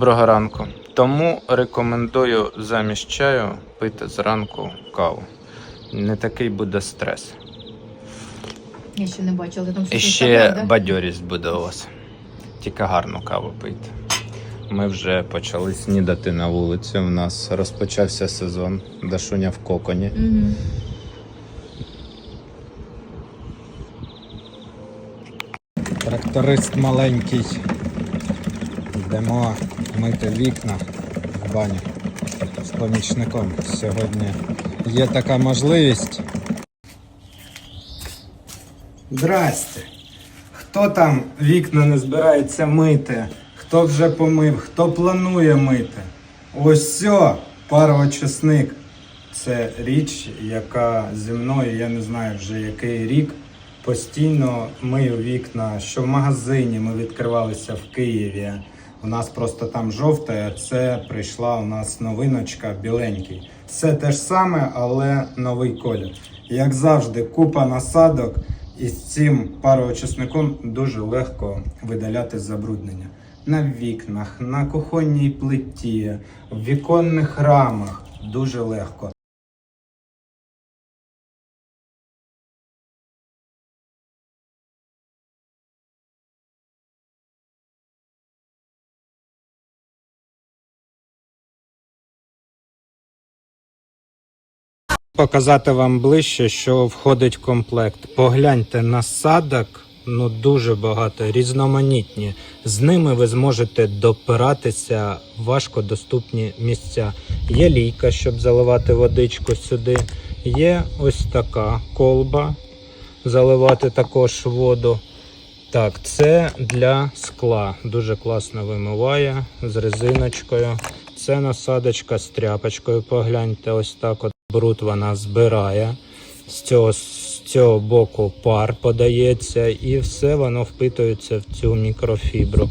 Доброго ранку. Тому рекомендую замість чаю пити зранку каву. Не такий буде стрес. Я ще не бачила, там І ще да? бадьорість буде у вас. Тільки гарну каву пийте. Ми вже почали снідати на вулиці. У нас розпочався сезон Дашуня в коконі. Мгм. Тракторист маленький. Йдемо мити вікна в баню з помічником. Сьогодні є така можливість. Здрасте. Хто там вікна не збирається мити? Хто вже помив, хто планує мити? Ось все, пароочисник. Це річ, яка зі мною, я не знаю вже який рік, постійно мию вікна, що в магазині ми відкривалися в Києві. У нас просто там жовте, це прийшла у нас новиночка біленький. Все те ж саме, але новий колір. Як завжди, купа насадок, і з цим пароочисником дуже легко видаляти забруднення. На вікнах, на кухонній плиті, в віконних рамах дуже легко. Показати вам ближче, що входить в комплект. Погляньте насадок, ну дуже багато, різноманітні. З ними ви зможете допиратися в важкодоступні місця. Є лійка, щоб заливати водичку сюди. Є ось така колба, заливати також воду. Так, це для скла. Дуже класно вимиває з резиночкою. Це насадочка з тряпочкою. Погляньте, ось так бруд вона збирає. З цього, з цього боку пар подається, і все воно впитується в цю мікрофібру.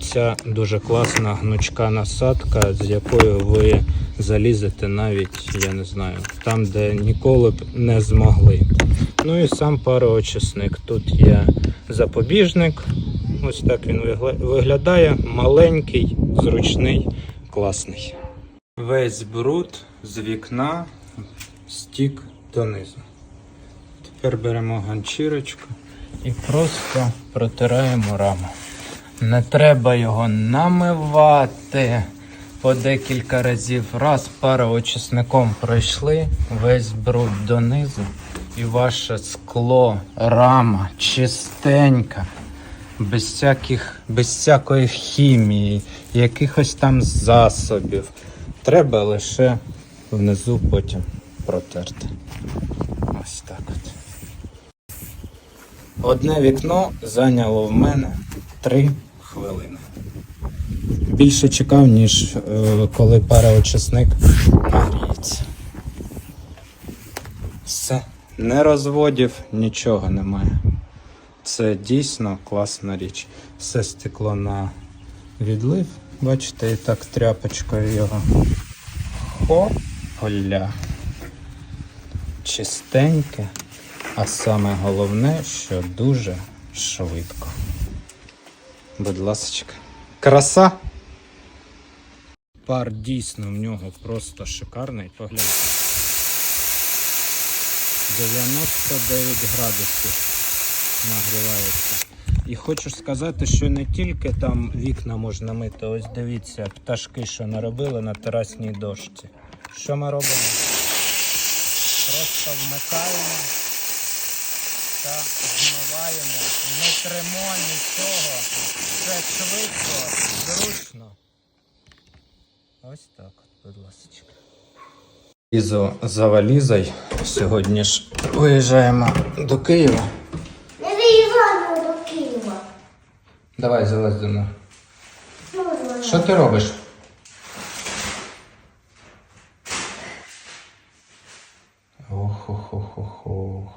Ця дуже класна гнучка насадка, з якою ви залізете навіть, я не знаю, там, де ніколи б не змогли. Ну і сам пароочисник. Тут є запобіжник. Ось так він виглядає. Маленький, зручний, класний. Весь бруд з вікна стік донизу. Тепер беремо ганчірочку і просто протираємо раму. Не треба його намивати по декілька разів. Раз пароочисником пройшли весь бруд донизу, і ваше скло, рама чистенька, без, всяких, без всякої хімії, якихось там засобів. Треба лише внизу потім протерти. Ось так от. Одне вікно зайняло в мене 3 хвилини. Більше чекав, ніж е, коли пароочисник нагріється. Все. Не розводів, нічого немає. Це дійсно класна річ. Все стекло на відлив. Бачите, і так тряпочкою його. Хопля. Чистеньке. А саме головне, що дуже швидко. Будь ласочка. Краса. Пар дійсно в нього просто шикарний. Погляньте. 99 градусів нагрівається. І хочу сказати, що не тільки там вікна можна мити. Ось дивіться, пташки, що наробили на терасній дошці. Що ми робимо? Просто вмикаємо та змиваємо. Не тримо нічого. Все швидко, зручно. Ось так, от, будь ласка. Лізу за валізою. Сьогодні ж виїжджаємо до Києва. Не виїжджаємо до Києва. Давай залазь до. Ну. Що ти робиш? Ох-ох-ох-ох.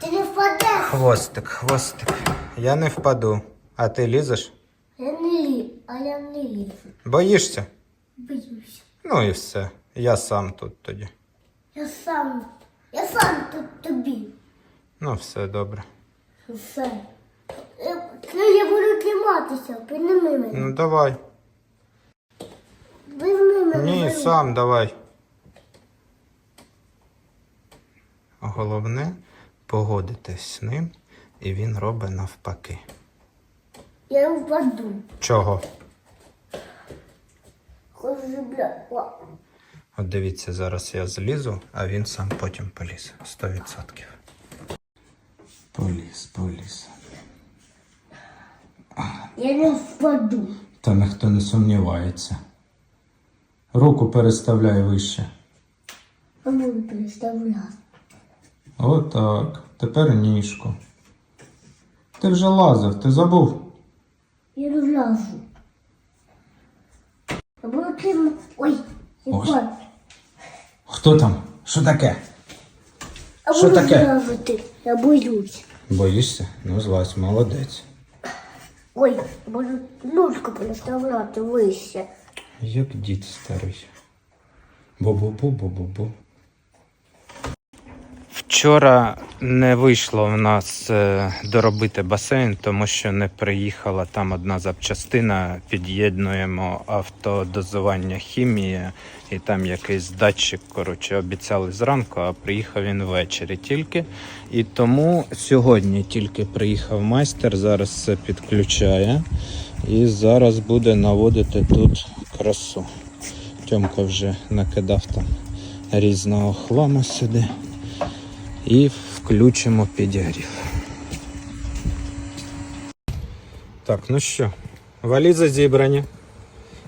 Ти не впадеш. Хвостик, хвостик. Я не впаду. А ти лізеш? Я не лі, а я не лізу. Боїшся? Боюсь. Ну і все. Я сам тут тоді. Я сам, я сам тут тобі. Ну, все добре. Все. підніматися, підніми мене. Ну давай. Візьми мене. Ні, візьми. сам давай. Головне погодитись з ним, і він робить навпаки. Я впаду. Чого? От дивіться, зараз я злізу, а він сам потім поліз. 100%. Поліз, поліз. Я не впаду. Та ніхто не сумнівається. Руку переставляй вище. Я буду переставляти. Отак. Тепер ніжку. Ти вже лазив, ти забув. Я не влажу. Я буду тим... Ой, я Ось. Хто там? Що таке? Я Що буду таке? влазити. Я боюсь. Боїшся? Ну, злазь, молодець. Ой, буду ножку переставляти вище. Як дід старий. Бу-бу-бу-бу-бу-бу. Вчора не вийшло в нас е, доробити басейн, тому що не приїхала там одна запчастина. Під'єднуємо автодозування хімії, і там якийсь датчик. Коротше, обіцяли зранку, а приїхав він ввечері тільки. І тому сьогодні тільки приїхав майстер, зараз все підключає. І зараз буде наводити тут красу. Тьомка вже накидав там різного хламу сюди. І включимо підігрів. Так, ну що, валізи зібрані.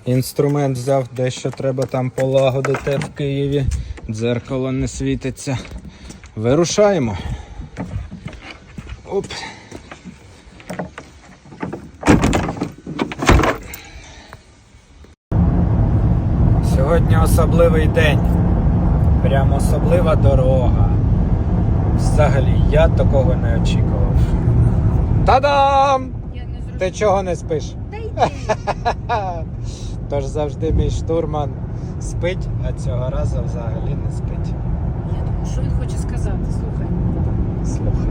Інструмент взяв, дещо треба там полагодити в Києві. Дзеркало не світиться. Вирушаємо. Оп. Сьогодні особливий день. Прям особлива дорога. Взагалі, я такого не очікував. Та-дам! Я не зрозуміла. Ти чого не спиш? Тож завжди мій штурман спить, а цього разу взагалі не спить. Я думаю, що він хоче сказати, слухай. Слухай.